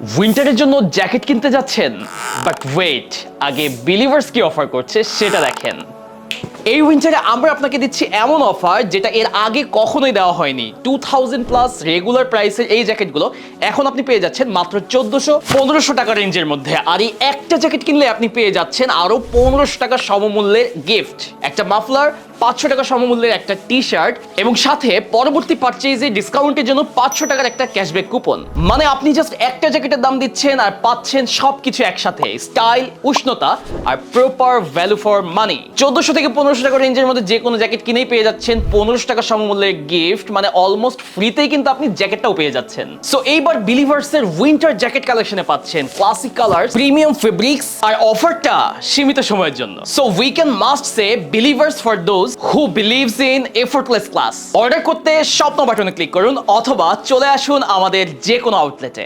উইন্টারের জন্য জ্যাকেট কিনতে যাচ্ছেন? বাট ওয়েট আগে বিলিভার্স কি অফার করছে সেটা দেখেন। এই উইন্টারে আমরা আপনাকে দিচ্ছি এমন অফার যেটা এর আগে কখনোই দেওয়া হয়নি। টু থাউজেন্ড প্লাস রেগুলার প্রাইসের এই জ্যাকেটগুলো এখন আপনি পেয়ে যাচ্ছেন মাত্র চোদ্দশো পনেরোশো টাকা রেঞ্জের মধ্যে। আর এই একটা জ্যাকেট কিনলে আপনি পেয়ে যাচ্ছেন আরও পনেরোশো টাকা সমমূল্যের গিফট একটা মাফলার পাঁচশো টাকা সমমূল্যের একটা টি শার্ট এবং সাথে পরবর্তী পারচেজে ডিসকাউন্টের জন্য পাঁচশো টাকার একটা ক্যাশব্যাক কুপন মানে আপনি জাস্ট একটা জ্যাকেটের দাম দিচ্ছেন আর পাচ্ছেন সবকিছু একসাথে। স্টাইল উষ্ণতা আর প্রপার ভ্যালু ফর মানি চোদ্দশো থেকে পনেরোশো টাকা রেঞ্জের মধ্যে যে কোনো জ্যাকেট কিনেই পেয়ে যাচ্ছেন পনেরোশো টাকা সমমূল্যের গিফট মানে অলমোস্ট ফ্রিতেই কিন্তু আপনি জ্যাকেটটাও পেয়ে যাচ্ছেন। সো এইবার বিলিভার্সের উইন্টার জ্যাকেট কালেকশনে পাচ্ছেন ক্লাসিক কালার প্রিমিয়াম ফেব্রিক্স আর অফারটা সীমিত সময়ের জন্য। So we can must say believers for those who believes in effortless class order করতে স্বপ্ন বাটনে ক্লিক করুন অথবা চলে আসুন আমাদের যে কোনো আউটলেটে